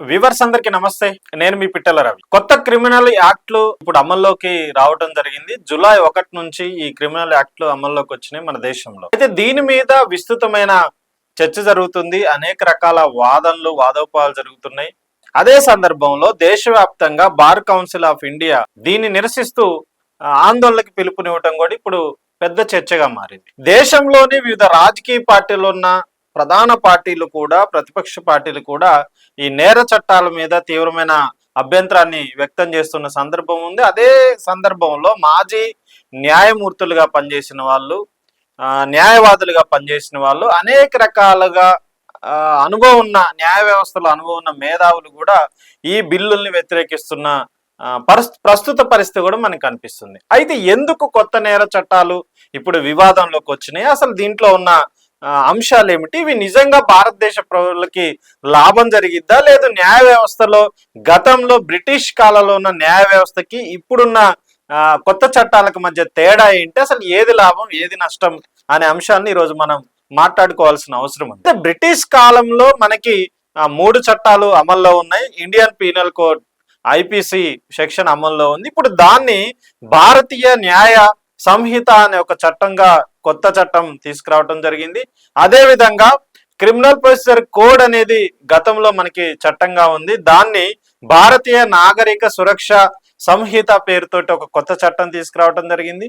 Viewers అందరికి నమస్తే. నేను మీ పిట్టల రవి. కొత్త క్రిమినల్ యాక్ట్లు ఇప్పుడు అమల్లోకి రావడం జరిగింది. జూలై ఒకటి నుంచి ఈ క్రిమినల్ యాక్ట్లు అమల్లోకి వచ్చినాయి మన దేశంలో. అయితే దీని మీద విస్తృతమైన చర్చ జరుగుతుంది. అనేక రకాల వాదనలు వాదోపాలు జరుగుతున్నాయి. అదే సందర్భంలో దేశవ్యాప్తంగా బార్ కౌన్సిల్ ఆఫ్ ఇండియా దీన్ని నిరసిస్తూ ఆందోళనకి పిలుపునివ్వటం కూడా ఇప్పుడు పెద్ద చర్చగా మారింది. దేశంలోని వివిధ రాజకీయ పార్టీలు ఉన్న ప్రధాన పార్టీలు కూడా ప్రతిపక్ష పార్టీలు కూడా ఈ నేర చట్టాల మీద తీవ్రమైన అభ్యంతరాన్ని వ్యక్తం చేస్తున్న సందర్భం ఉంది. అదే సందర్భంలో మాజీ న్యాయమూర్తులుగా పనిచేసిన వాళ్ళు న్యాయవాదులుగా పనిచేసిన వాళ్ళు అనేక రకాలుగా అనుభవం ఉన్న న్యాయ వ్యవస్థలో అనుభవం ఉన్న మేధావులు కూడా ఈ బిల్లుల్ని వ్యతిరేకిస్తున్న ప్రస్తుత పరిస్థితి కూడా మనకు కనిపిస్తుంది. అయితే ఎందుకు కొత్త నేర చట్టాలు ఇప్పుడు వివాదంలోకి వచ్చినాయి? అసలు దీంట్లో ఉన్న అంశాలు ఏమిటి ఇవి నిజంగా భారతదేశ ప్రజలకి లాభం జరిగిద్దా? లేదు న్యాయ వ్యవస్థలో గతంలో బ్రిటిష్ కాలంలో ఉన్న న్యాయ వ్యవస్థకి ఇప్పుడున్న కొత్త చట్టాలకు మధ్య తేడా ఏంటి? అసలు ఏది లాభం ఏది నష్టం అనే అంశాన్ని ఈరోజు మనం మాట్లాడుకోవాల్సిన అవసరం ఉంది. బ్రిటిష్ కాలంలో మనకి మూడు చట్టాలు అమల్లో ఉన్నాయి. Indian penal code IPC section అమల్లో ఉంది. ఇప్పుడు దాన్ని భారతీయ న్యాయ సంహిత అనే ఒక చట్టంగా కొత్త చట్టం తీసుకురావడం జరిగింది. అదే విధంగా క్రిమినల్ ప్రొసీజర్ కోడ్ అనేది గతంలో మనకి చట్టంగా ఉంది. దాన్ని భారతీయ నాగరిక సురక్ష సంహిత పేరుతోటి ఒక కొత్త చట్టం తీసుకురావడం జరిగింది.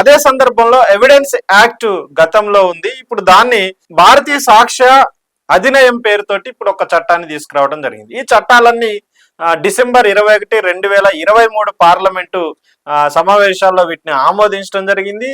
అదే సందర్భంలో ఎవిడెన్స్ యాక్ట్ గతంలో ఉంది. ఇప్పుడు దాన్ని భారతీయ సాక్ష్య అధినయం పేరుతోటి ఇప్పుడు ఒక చట్టాన్ని తీసుకురావడం జరిగింది. ఈ చట్టాలన్నీ డిసెంబర్ ఇరవై ఒకటి రెండు వేల ఇరవై మూడు పార్లమెంటు ఆ, సమావేశాల్లో వీటిని ఆమోదించడం జరిగింది.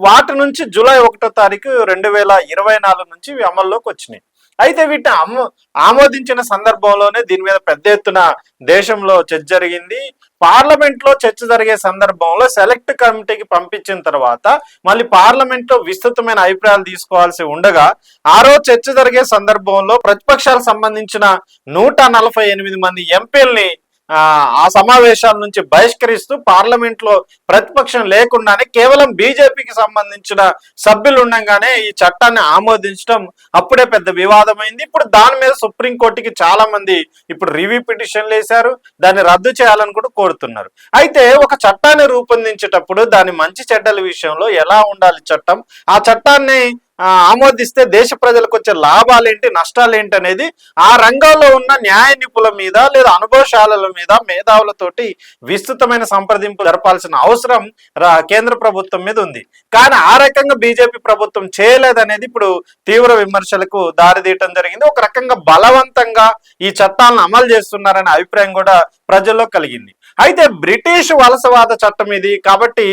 వాటి నుంచి జూలై ఒకటో తారీఖు రెండు వేల ఇరవై నాలుగు నుంచి అమల్లోకి వచ్చినాయి. అయితే వీటిని ఆమో ఆమోదించిన సందర్భంలోనే దీని మీద పెద్ద ఎత్తున దేశంలో చర్చ జరిగింది. పార్లమెంట్లో చర్చ జరిగే సందర్భంలో సెలెక్ట్ కమిటీకి పంపించిన తర్వాత మళ్ళీ పార్లమెంట్లో విస్తృతమైన అభిప్రాయాలు తీసుకోవాల్సి ఉండగా ఆ రోజు చర్చ జరిగే సందర్భంలో ప్రతిపక్షాలకు సంబంధించిన నూట నలభై ఎనిమిది మంది ఎంపీల్ని ఆ సమావేశాల నుంచి బహిష్కరిస్తూ పార్లమెంట్లో ప్రతిపక్షం లేకుండానే కేవలం బీజేపీకి సంబంధించిన సభ్యులు ఉండగానే ఈ చట్టాన్ని ఆమోదించడం అప్పుడే పెద్ద వివాదమైంది. ఇప్పుడు దాని మీద సుప్రీంకోర్టుకి చాలా మంది ఇప్పుడు రివ్యూ పిటిషన్లు వేశారు. దాన్ని రద్దు చేయాలని కూడా కోరుతున్నారు. అయితే ఒక చట్టాన్ని రూపొందించేటప్పుడు దాని మంచి చెడ్డల విషయంలో ఎలా ఉండాలి చట్టం? ఆ చట్టాన్ని ఆమోదిస్తే దేశ ప్రజలకు వచ్చే లాభాలేంటి నష్టాలేంటి అనేది ఆ రంగంలో ఉన్న న్యాయ నిపుణుల మీద లేదా అనుభవశాలల మీద మేధావులతోటి విస్తృతమైన సంప్రదింపు జరపాల్సిన అవసరం రా- కేంద్ర ప్రభుత్వం మీద ఉంది. కానీ ఆ రకంగా బీజేపీ ప్రభుత్వం చేయలేదనేది ఇప్పుడు తీవ్ర విమర్శలకు దారితీయటం జరిగింది. ఒక రకంగా బలవంతంగా ఈ చట్టాలను అమలు చేస్తున్నారనే అభిప్రాయం కూడా ప్రజల్లో కలిగింది. అయితే బ్రిటిష్ వలసవాద చట్టం ఇది. కాబట్టి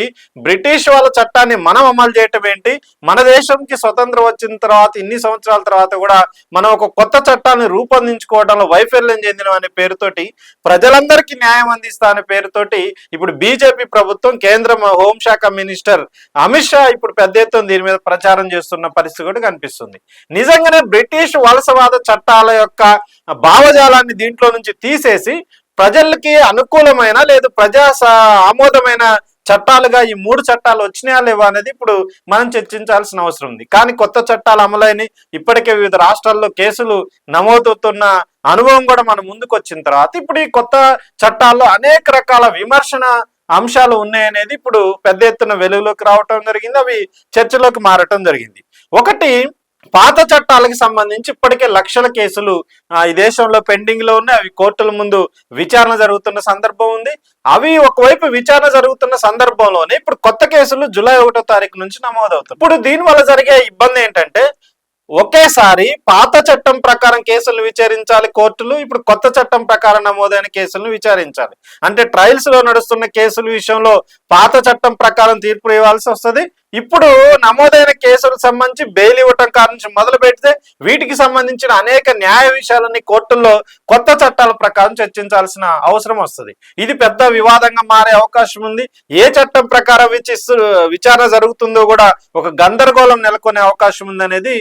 బ్రిటిష్ వాళ్ళ చట్టాన్ని మనం అమలు చేయటం ఏంటి? మన దేశంకి స్వతంత్రం వచ్చిన తర్వాత ఇన్ని సంవత్సరాల తర్వాత కూడా మనం ఒక కొత్త చట్టాన్ని రూపొందించుకోవడంలో వైఫల్యం చెందిన అనే పేరుతోటి ప్రజలందరికీ న్యాయం అందిస్తా అనే పేరుతోటి ఇప్పుడు బీజేపీ ప్రభుత్వం కేంద్ర హోంశాఖ మినిస్టర్ అమిత్ షా ఇప్పుడు పెద్ద ఎత్తున దీని మీద ప్రచారం చేస్తున్న పరిస్థితి కూడా కనిపిస్తుంది. నిజంగానే బ్రిటిష్ వలసవాద చట్టాల యొక్క భావజాలాన్ని దీంట్లో నుంచి తీసేసి ప్రజలకి అనుకూలమైన లేదు ప్రజా స- ఆమోదమైన చట్టాలుగా ఈ మూడు చట్టాలు వచ్చినాయా లేవా అనేది ఇప్పుడు మనం చర్చించాల్సిన అవసరం ఉంది. కానీ కొత్త చట్టాలు అమలైన ఇప్పటికే వివిధ రాష్ట్రాల్లో కేసులు నమోదవుతున్న అనుభవం కూడా మన ముందుకు వచ్చిన తర్వాత ఇప్పుడు ఈ కొత్త చట్టాల్లో అనేక రకాల విమర్శన అంశాలు ఉన్నాయనేది ఇప్పుడు పెద్ద ఎత్తున వెలుగులోకి రావటం జరిగింది. అవి చర్చలోకి మారటం జరిగింది. ఒకటి పాత చట్టాలకు సంబంధించి ఇప్పటికే లక్షల కేసులు ఈ దేశంలో పెండింగ్లో ఉన్నాయి. అవి కోర్టుల ముందు విచారణ జరుగుతున్న సందర్భం ఉంది. అవి ఒకవైపు విచారణ జరుగుతున్న సందర్భంలోనే ఇప్పుడు కొత్త కేసులు జూలై ఒకటో తారీఖు నుంచి నమోదవుతాయి ఇప్పుడు దీని వల్ల జరిగే ఇబ్బంది ఏంటంటే ఒకేసారి పాత చట్టం ప్రకారం కేసులు విచారించాలి కోర్టులు ఇప్పుడు కొత్త చట్టం ప్రకారం నమోదైన కేసులను విచారించాలి. అంటే ట్రయల్స్లో నడుస్తున్న కేసుల విషయంలో పాత చట్టం ప్రకారం తీర్పు ఇవ్వాల్సి వస్తుంది. ఇప్పుడు నమోదైన కేసులకు సంబంధించి బెయిల్ ఇవ్వటం కాడ నుంచి మొదలు పెడితే వీటికి సంబంధించిన అనేక న్యాయ విషయాలన్నీ కోర్టుల్లో కొత్త చట్టాల ప్రకారం చర్చించాల్సిన అవసరం వస్తుంది. ఇది పెద్ద వివాదంగా మారే అవకాశం ఉంది. ఏ చట్టం ప్రకారం విచిస్తు విచారణ జరుగుతుందో కూడా ఒక గందరగోళం నెలకొనే అవకాశం ఉంది అనేది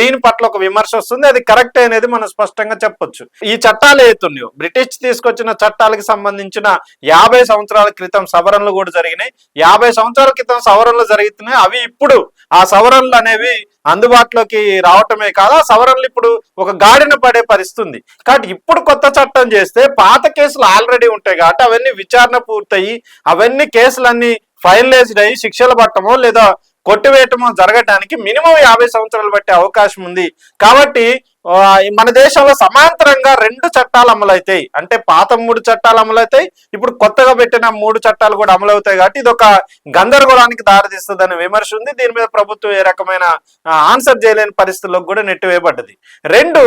దీని పట్ల ఒక విమర్శ వస్తుంది. అది కరెక్ట్ అనేది మనం స్పష్టంగా చెప్పొచ్చు. ఈ చట్టాలు ఏతున్నాయో బ్రిటిష్ తీసుకొచ్చిన చట్టాలకు సంబంధించిన యాభై సంవత్సరాల క్రితం సవరణలు కూడా జరిగినాయి. యాభై సంవత్సరాల క్రితం సవరణలు జరిగితే జరుగుతున్నాయి. అవి ఇప్పుడు ఆ సవరణలు అనేవి అందుబాటులోకి రావటమే కాదు ఆ సవరణలు ఇప్పుడు ఒక గాడిన పడే పరిస్థితుంది. కాబట్టి ఇప్పుడు కొత్త చట్టం చేస్తే పాత కేసులు ఆల్రెడీ ఉంటాయి కాబట్టి అవన్నీ విచారణ పూర్తయి అవన్నీ కేసులన్నీ ఫైనలైజ్డ్ అయ్యి శిక్షలు పట్టమో లేదా కొట్టివేయటమో జరగటానికి మినిమం యాభై సంవత్సరాలు పట్టే అవకాశం ఉంది. కాబట్టి మన దేశంలో సమాంతరంగా రెండు చట్టాలు అమలవుతాయి. అంటే పాత మూడు చట్టాలు అమలవుతాయి ఇప్పుడు కొత్తగా పెట్టిన మూడు చట్టాలు కూడా అమలవుతాయి కాబట్టి ఇది ఒక గందరగోళానికి దారితీస్తుంది విమర్శ ఉంది. దీని మీద ప్రభుత్వం ఏ రకమైన ఆన్సర్ చేయలేని పరిస్థితులకు కూడా నెట్టివేయబడ్డది. రెండు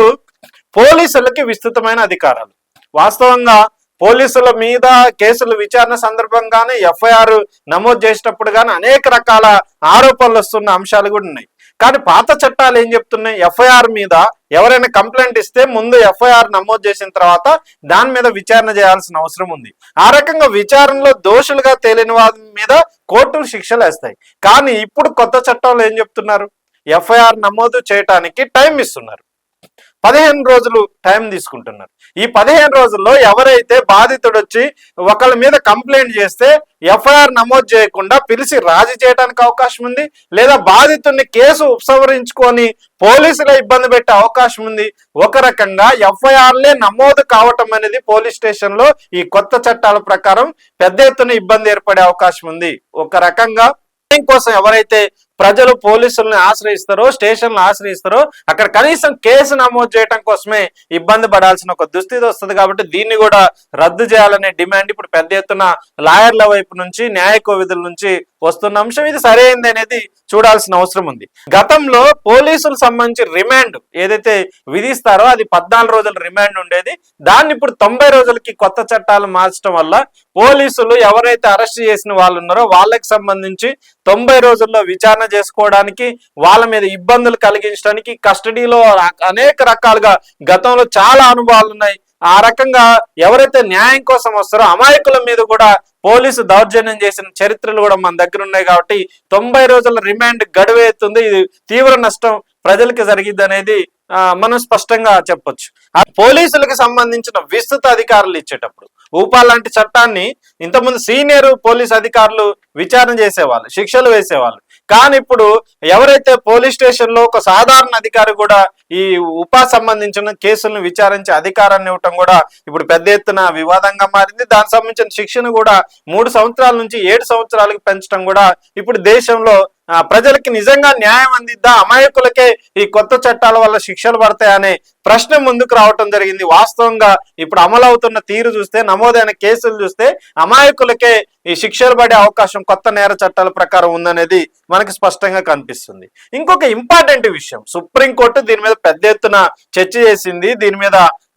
పోలీసులకి విస్తృతమైన అధికారాలు. వాస్తవంగా పోలీసుల మీద కేసుల విచారణ సందర్భంగానే ఎఫ్ఐఆర్ నమోదు చేసేటప్పుడు కానీ అనేక రకాల ఆరోపణలు వస్తున్న అంశాలు కూడా ఉన్నాయి. కానీ పాత చట్టాలు ఏం చెప్తున్నాయి? ఎఫ్ఐఆర్ మీద ఎవరైనా కంప్లైంట్ ఇస్తే ముందు ఎఫ్ఐఆర్ నమోదు చేసిన తర్వాత దాని మీద విచారణ చేయాల్సిన అవసరం ఉంది. ఆ రకంగా విచారణలో దోషులుగా తేలిన వారి మీద కోర్టులు శిక్షలు వేస్తాయి. కానీ ఇప్పుడు కొత్త చట్టంలో ఏం చెప్తున్నారు? ఎఫ్ఐఆర్ నమోదు చేయటానికి టైం ఇస్తున్నారు. పదిహేను రోజులు టైం తీసుకుంటున్నారు. ఈ పదిహేను రోజుల్లో ఎవరైతే బాధితుడు వచ్చి ఒకళ్ళ మీద కంప్లైంట్ చేస్తే ఎఫ్ఐఆర్ నమోదు చేయకుండా పిలిచి రాజీ చేయడానికి అవకాశం ఉంది లేదా బాధితుడిని కేసు ఉపసంహరించుకొని పోలీసులు ఇబ్బంది పెట్టే అవకాశం ఉంది. ఒక రకంగా ఎఫ్ఐఆర్లే నమోదు కావటం అనేది పోలీస్ స్టేషన్లో ఈ కొత్త చట్టాల ప్రకారం పెద్ద ఎత్తున ఇబ్బంది ఏర్పడే అవకాశం ఉంది. ఒక రకంగా కోసం ఎవరైతే ప్రజలు పోలీసుల్ని ఆశ్రయిస్తారో స్టేషన్లు ఆశ్రయిస్తారో అక్కడ కనీసం కేసు నమోదు చేయడం కోసమే ఇబ్బంది పడాల్సిన ఒక దుస్థితి వస్తుంది కాబట్టి దీన్ని కూడా రద్దు చేయాలనే డిమాండ్ ఇప్పుడు పెద్ద ఎత్తున లాయర్ల వైపు నుంచి న్యాయ కోవిధుల నుంచి వస్తున్న అంశం. ఇది సరైంది అనేది చూడాల్సిన అవసరం ఉంది. గతంలో పోలీసులు సంబంధించి రిమాండ్ ఏదైతే విధిస్తారో అది పద్నాలుగు రోజుల రిమాండ్ ఉండేది. దాన్ని ఇప్పుడు తొంభై రోజులకి కొత్త చట్టాలు మార్చడం వల్ల పోలీసులు ఎవరైతే అరెస్ట్ చేసిన వాళ్ళు ఉన్నారో వాళ్ళకి సంబంధించి తొంభై రోజుల్లో విచారణ చేసుకోవడానికి వాళ్ళ మీద ఇబ్బందులు కలిగించడానికి కస్టడీలో అనేక రకాలుగా గతంలో చాలా అనుభవాలు ఉన్నాయి. ఆ రకంగా ఎవరైతే న్యాయం కోసం వస్తారో అమాయకుల మీద కూడా పోలీసు దౌర్జన్యం చేసిన చరిత్రలు కూడా మన దగ్గర ఉన్నాయి కాబట్టి తొంభై రోజుల రిమాండ్ గడువేస్తుంది ఇది తీవ్ర నష్టం ప్రజలకి జరిగింది అనేది మనం స్పష్టంగా చెప్పొచ్చు. ఆ పోలీసులకు సంబంధించిన విస్తృత అధికారులు ఇచ్చేటప్పుడు ఊపా లాంటి చట్టాన్ని ఇంతకుముందు సీనియర్ పోలీస్ అధికారులు విచారణ చేసేవాళ్ళు శిక్షలు వేసేవాళ్ళు. కానీ ఇప్పుడు ఎవరైతే పోలీస్ స్టేషన్లో ఒక సాధారణ అధికారి కూడా ఈ ఉపా సంబంధించిన కేసులను విచారించే అధికారాన్ని ఇవ్వటం కూడా ఇప్పుడు పెద్ద ఎత్తున వివాదంగా మారింది. దానికి సంబంధించిన శిక్షను కూడా మూడు సంవత్సరాల నుంచి ఏడు సంవత్సరాలకు పెంచడం కూడా ఇప్పుడు దేశంలో ప్రజలకి నిజంగా న్యాయం అందిద్దా? అమాయకులకే ఈ కొత్త చట్టాల వల్ల శిక్షలు పడతాయనే ప్రశ్న ముందుకు రావటం జరిగింది. వాస్తవంగా ఇప్పుడు అమలవుతున్న తీరు చూస్తే నమోదైన కేసులు చూస్తే అమాయకులకే ఈ శిక్షలు పడే అవకాశం కొత్త నేర చట్టాల ప్రకారం ఉందనేది మనకి స్పష్టంగా కనిపిస్తుంది. ఇంకొక ఇంపార్టెంట్ విషయం. సుప్రీంకోర్టు దీని మీద పెద్ద ఎత్తున చర్చ చేసింది. దీని మీద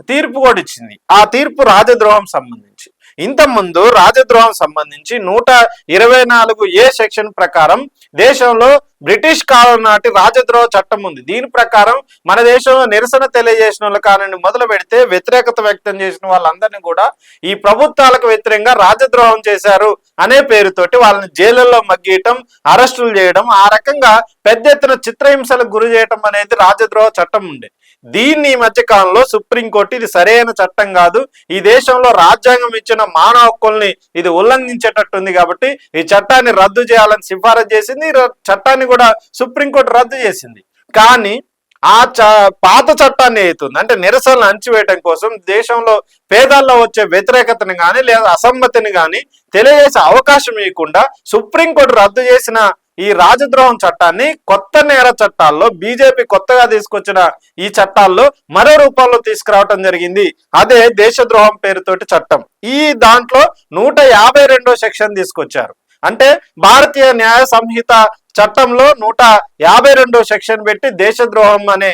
తీర్పు కూడా ఇచ్చింది. ఆ తీర్పు రాజద్రోహం సంబంధించి. ఇంతకుముందు ముందు రాజద్రోహం సంబంధించి నూట ఇరవై నాలుగు ఏ సెక్షన్ ప్రకారం దేశంలో బ్రిటిష్ కాలం నాటి రాజద్రోహ చట్టం ఉంది. దీని ప్రకారం మన దేశంలో నిరసన తెలియజేసిన వాళ్ళ కారణం మొదలు పెడితే వ్యతిరేకత వ్యక్తం చేసిన వాళ్ళందరినీ కూడా ఈ ప్రభుత్వాలకు వ్యతిరేకంగా రాజద్రోహం చేశారు అనే పేరుతోటి వాళ్ళని జైలుల్లో మగ్గియటం అరెస్టులు చేయడం ఆ రకంగా పెద్ద ఎత్తున చిత్రహింసలకు గురి చేయటం అనేది రాజద్రోహ చట్టం ఉండే దీన్ని ఈ మధ్య కాలంలో సుప్రీంకోర్టు ఇది సరైన చట్టం కాదు. ఈ దేశంలో రాజ్యాంగం ఇచ్చిన మానవ హక్కుల్ని ఇది ఉల్లంఘించేటట్టుంది కాబట్టి ఈ చట్టాన్ని రద్దు చేయాలని సిఫారసు చేసింది. చట్టాన్ని కూడా సుప్రీంకోర్టు రద్దు చేసింది. కానీ ఆ చ పాత చట్టాన్ని అవుతుంది అంటే నిరసనలు అంచివేయటం కోసం దేశంలో పేదల్లో వచ్చే వ్యతిరేకతను కానీ లేదా అసమ్మతిని కానీ తెలియజేసే అవకాశం ఇవ్వకుండా సుప్రీంకోర్టు రద్దు చేసిన ఈ రాజద్రోహం చట్టాన్ని కొత్త నేర చట్టాల్లో బీజేపీ కొత్తగా తీసుకొచ్చిన ఈ చట్టాల్లో మరో రూపంలో తీసుకురావటం జరిగింది. అదే దేశద్రోహం పేరుతోటి చట్టం. ఈ దాంట్లో నూట యాభై రెండో సెక్షన్ తీసుకొచ్చారు. అంటే భారతీయ న్యాయ సంహిత చట్టంలో నూట యాభై రెండో సెక్షన్ పెట్టి దేశద్రోహం అనే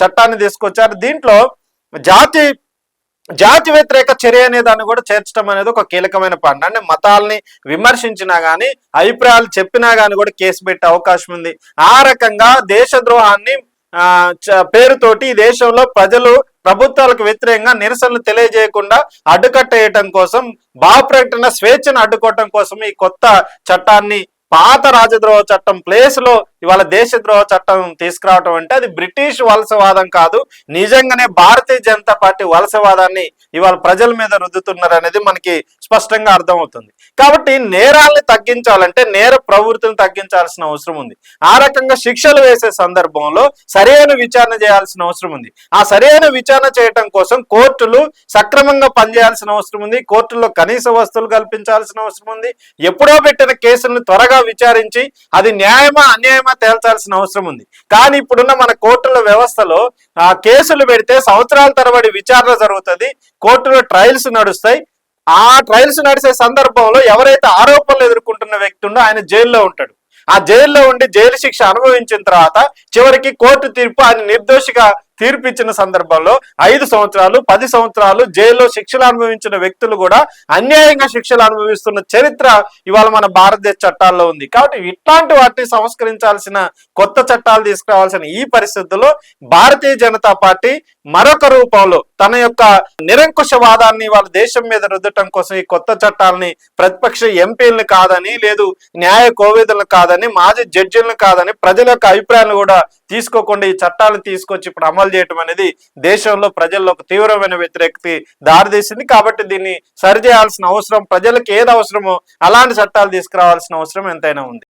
చట్టాన్ని తీసుకొచ్చారు. దీంట్లో జాతి జాతి వ్యతిరేక చర్య అనే దాన్ని కూడా చేర్చడం అనేది ఒక కీలకమైన పాయింట్. అంటే మతాల్ని విమర్శించినా గానీ అభిప్రాయాలు చెప్పినా గానీ కూడా కేసు పెట్టే అవకాశం ఉంది. ఆ రకంగా దేశద్రోహాన్ని ద్రోహాన్ని పేరుతోటి ఈ దేశంలో ప్రజలు ప్రభుత్వాలకు వ్యతిరేకంగా నిరసనలు తెలియజేయకుండా అడ్డుకట్టేయటం కోసం భావ ప్రకటన స్వేచ్ఛను అడ్డుకోవటం కోసం ఈ కొత్త చట్టాన్ని పాత రాజద్రోహ చట్టం ప్లేస్లో ఇవాళ దేశద్రోహ చట్టం తీసుకురావటం అంటే అది బ్రిటిష్ వలసవాదం కాదు. నిజంగానే భారతీయ జనతా పార్టీ వలసవాదాన్ని ఇవాళ ప్రజల మీద రుద్దుతున్నారు అనేది మనకి స్పష్టంగా అర్థమవుతుంది. కాబట్టి నేరాల్ని తగ్గించాలంటే నేర ప్రవృత్తిని తగ్గించాల్సిన అవసరం ఉంది. ఆ రకంగా శిక్షలు వేసే సందర్భంలో సరైన విచారణ చేయాల్సిన అవసరం ఉంది. ఆ సరైన విచారణ చేయటం కోసం కోర్టులు సక్రమంగా పనిచేయాల్సిన అవసరం ఉంది. కోర్టుల్లో కనీస వస్తువులు కల్పించాల్సిన అవసరం ఉంది. ఎప్పుడో పెట్టిన కేసులను త్వరగా విచారించి అది న్యాయమా అన్యాయమా తేల్చాల్సిన అవసరం ఉంది. కానీ ఇప్పుడున్న మన కోర్టుల వ్యవస్థలో కేసులు పెడితే సంవత్సరాల తరబడి విచారణ జరుగుతుంది. కోర్టులో ట్రయల్స్ నడుస్తాయి. ఆ ట్రయల్స్ నడిచే సందర్భంలో ఎవరైతే ఆరోపణలు ఎదుర్కొంటున్న వ్యక్తి ఉందో ఆయన జైల్లో ఉంటాడు. ఆ జైల్లో ఉండి జైలు శిక్ష అనుభవించిన తర్వాత చివరికి కోర్టు తీర్పు ఆయన నిర్దోషిగా తీర్పు ఇచ్చిన సందర్భంలో ఐదు సంవత్సరాలు పది సంవత్సరాలు జైల్లో శిక్షలు అనుభవించిన వ్యక్తులు కూడా అన్యాయంగా శిక్షలు అనుభవిస్తున్న చరిత్ర ఇవాళ మన భారతదేశ చట్టాల్లో ఉంది. కాబట్టి ఇట్లాంటి వాటిని సంస్కరించాల్సిన కొత్త చట్టాలు తీసుకురావాల్సిన ఈ పరిస్థితుల్లో భారతీయ జనతా పార్టీ మరొక రూపంలో తన యొక్క నిరంకుశవాదాన్ని వాళ్ళ దేశం మీద రుద్దటం కోసం ఈ కొత్త చట్టాలని ప్రతిపక్ష ఎంపీలను కాదని లేదు న్యాయ కోవిదులను కాదని మాజీ జడ్జిలను కాదని ప్రజల యొక్క అభిప్రాయాలను కూడా తీసుకోకుండా ఈ చట్టాలను తీసుకొచ్చి ఇప్పుడు అమలు చేయటం అనేది దేశంలో ప్రజల్లో ఒక తీవ్రమైన వ్యతిరేకత దారితీసింది కాబట్టి దీన్ని సరిచేయాల్సిన అవసరం ప్రజలకు ఏది అవసరమో అలాంటి చట్టాలు తీసుకురావాల్సిన అవసరం ఎంతైనా ఉంది.